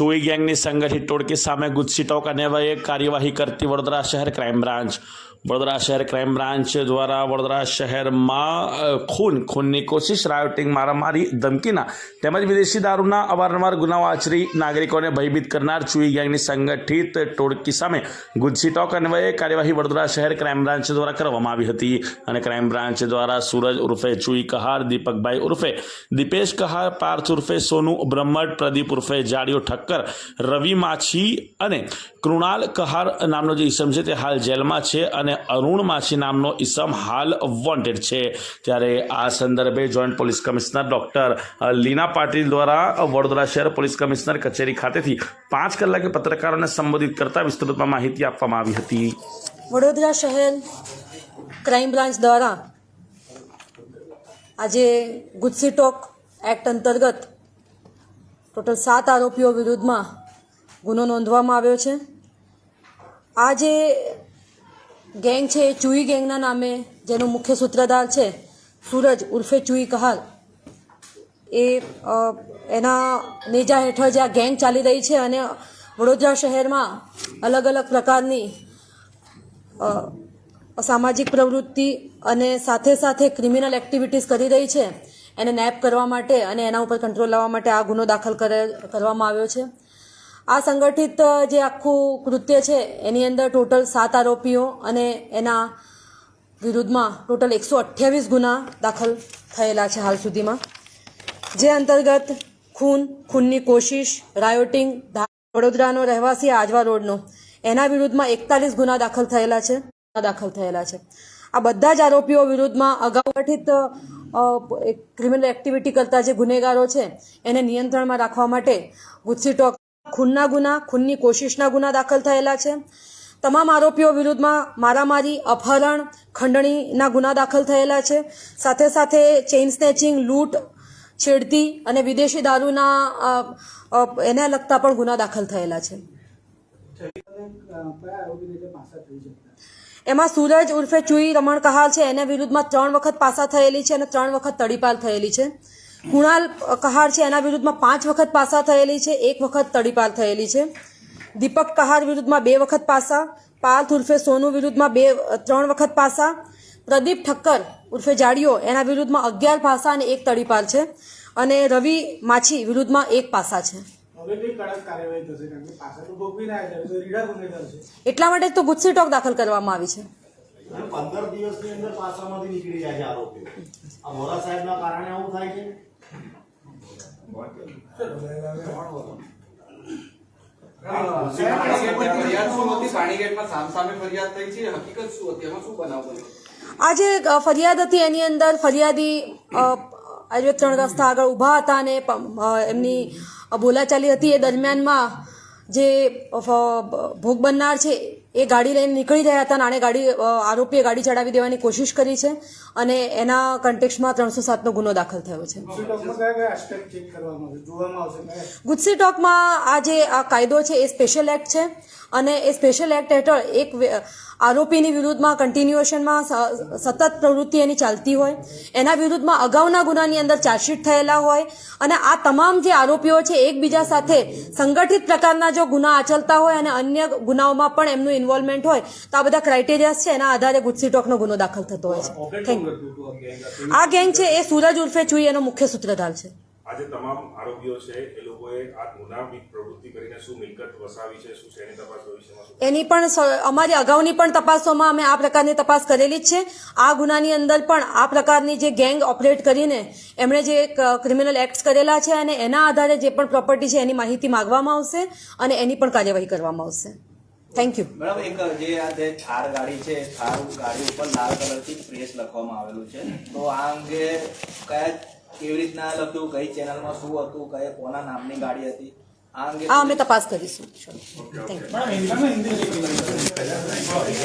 ચોઈ ગેંગની સંગઠિત ટોળકી સામે ગુજસી ટોક અન્વયે કાર્યવાહી કરતી વડોદરા શહેર ક્રાઇમ બ્રાન્ચ વડોદરા શહેર ક્રાઇમ બ્રાન્ચ દ્વારા વડોદરા શહેરમાં ખૂન, ખૂનની કોશિશ, રાયોટિંગ, મારામારી, ધમકીના તેમજ વિદેશી દારૂના અવારનવાર ગુનાઓ આચરી નાગરિકોને ભયભીત કરનાર ચુઈ ગેંગની સંગઠિત ટોળકી સામે ગુજસી ટોક અન્વયે કાર્યવાહી વડોદરા શહેર ક્રાઇમ બ્રાન્ચ દ્વારા કરવામાં આવી હતી. અને ક્રાઇમ બ્રાન્ચ દ્વારા સૂરજ ઉર્ફે ચુઈ કહાર, દીપકભાઈ ઉર્ફે દીપેશ કહાર, પાર્થ ઉર્ફે સોનુ બ્રહ્મટ, પ્રદીપ ઉર્ફે જાડિયો ઠક્કર, રવિ માછી અને કૃણાલ કહાર નામનો જે ઈસમ છે તે હાલ જેલમાં છે અને અરુણ માસી નામનો ઈસમ હાલ વોન્ટેડ છે. ત્યારે આ સંદર્ભે joint police commissioner doctor Leena Patil દ્વારા વડોદરા શહેર પોલીસ કમિશનર કચેરી ખાતેથી પાંચ કલાકે પત્રકારોને સંબોધિત કરતા વિસ્તૃતમાં માહિતી આપવામાં આવી હતી. વડોદરા શહેર ક્રાઇમ બ્રાન્ચ દ્વારા આજે ગુજસી ટોક એક્ટ અંતર્ગત ટોટલ સાત આરોપીઓ વિરુદ્ધમાં ગુનો નોંધવામાં આવ્યો છે. આ જે ગેંગ છે એ ચુઈ ગેંગના નામે જેનો મુખ્ય સૂત્રધાર છે, સૂરજ ઉર્ફે ચુઈ કહાલ. એ એના નેજા હેઠળ જે આ ગેંગ ચાલી રહી છે અને વડોદરા શહેરમાં અલગ અલગ પ્રકારની સામાજિક પ્રવૃત્તિ અને સાથે સાથે ક્રિમિનલ એક્ટિવિટીઝ કરી રહી છે. એને નેપ કરવા માટે અને એના ઉપર કંટ્રોલ લાવવા માટે આ ગુનો દાખલ કરે કરવામાં આવ્યો છે. આ સંગઠિત જે આખું કૃત્ય છે, એની અંદર ટોટલ સાત આરોપીઓ અને એના વિરુદ્ધમાં ટોટલ એકસો અઠ્યાવીસ ગુના દાખલ થયેલા છે હાલ સુધીમાં. જે અંતર્ગત ખૂન, ખૂનની કોશિશ, રાયોટિંગ વડોદરાનો રહેવાસી આજવા રોડનો, એના વિરુદ્ધમાં એકતાલીસ ગુના દાખલ થયેલા છે, દાખલ થયેલા છે. આ બધા જ આરોપીઓ વિરુદ્ધમાં અગાઉ ગઠિત ક્રિમિનલ એક્ટિવિટી કરતા જે ગુનેગારો છે, એને નિયંત્રણમાં રાખવા માટે ગુજસી ટોક ખૂનના ગુના, ખૂનની કોશિશના ગુના દાખલ થયેલા છે. તમામ આરોપીઓ વિરુદ્ધમાં મારામારી, અપહરણ, ખંડણીના ગુના દાખલ થયેલા છે. સાથે સાથે ચેઇન સ્નેચિંગ, લૂંટ, છેડતી અને વિદેશી દારૂના એને લગતા પણ ગુના દાખલ થયેલા છે. એમાં સૂરજ ઉર્ફે ચુઈ રમણ કહાલ છે. એના વિરુદ્ધમાં ત્રણ વખત પાસા થયેલી છે અને ત્રણ વખત તડીપાર થયેલી છે. કુણાલ કહાર છે એના વિરુદ્ધમાં પાંચ વખત પાસા થયેલી છે એક વખત તડીપાર થયેલી છે. દીપક કહાર વિરુદ્ધમાં બે વખત પાસા પાર્થ ઉર્ફે સોનુ વિરુદ્ધમાં બે ત્રણ વખત પાસા પ્રદીપ ઠક્કર ઉર્ફે જાડિયો એના વિરુદ્ધમાં અગિયાર પાસા અને એક તડીપાર છે. અને રવિ માછી વિરુદ્ધમાં એક પાસા છે. એટલા માટે તો ગુસ્સી ટોક દાખલ કરવામાં આવી છે. પંદર દિવસની અંદર પાસામાંથી નીકળી જાય છે આરોપીઓ. આ મોરા સાહેબના કારણે આવું થાય છે? સામસામે ફરિયાદ હતી એની અંદર, ફરિયાદી આજે ત્રણ રસ્તા આગળ ઊભા હતા અને એમની બોલાચાલી હતી એ દરમિયાનમાં જે ભોગ બનનાર છે એ ગાડી લઈને નીકળી રહ્યા હતા અને ગાડી આરોપીએ ગાડી ચડાવી દેવાની કોશિશ કરી છે અને એના કન્ટેક્સમાં ત્રણસો સાતનો ગુનો દાખલ થયો છે. ગુજસી ટોકમાં આ જે આ કાયદો છે એ સ્પેશિયલ એક્ટ છે અને એ સ્પેશિયલ એક્ટ હેઠળ એક આરોપીની વિરુદ્ધમાં કન્ટિન્યુએશનમાં સતત પ્રવૃત્તિ એની ચાલતી હોય. એના વિરુદ્ધમાં અગાઉના ગુનાની અંદર ચાર્જશીટ થયેલા હોય અને આ તમામ જે આરોપીઓ છે એકબીજા સાથે સંગઠિત પ્રકારના જો ગુના આચરતા હોય અને અન્ય ગુનાઓમાં પણ એમનું ઇન્વોલ્વમેન્ટ હોય તો આ બધા ક્રાઇટેરિયાસ છે એના આધારે ગુજસીટોકનો ગુનો દાખલ થતો હોય છે. થેન્ક યુ આ ગેંગ છે એ સૂરજ ઉર્ફે ચુઈ એનો મુખ્ય સૂત્રધાર છે. આજે તમામ આરોપીઓ છે એ લોકોએ આ ગુનાહિત પ્રવૃત્તિ કરીને શું મિલકત વસાવી છે શું છે એની તપાસ ભવિષ્યમાં એની પણ સ- અમારી અગાઉની પણ તપાસોમાં અમે આ પ્રકારની તપાસ કરેલી જ છે. આ ગુનાની અંદર પણ આ પ્રકારની જે ગેંગ ઓપરેટ કરીને એમણે જે ક્રિમિનલ એક્ટ્સ કરેલા છે અને એના આધારે જે પણ પ્રોપર્ટી છે એની માહિતી માંગવામાં આવશે અને એની પણ કાર્યવાહી કરવામાં આવશે. થેન્ક યુ મેડમ એક જે આ જે થાર ગાડી છે થાર ગાડી ઉપર લાલ કલરથી પ્રેસ લખવામાં આવેલું છે. તો આ અંગે કયા કેવી રીતના લખ્યું કઈ ચેનલમાં શું હતું કઈ કોના નામની ગાડી હતી આ અંગે અમે તપાસ કરીશું. Thank you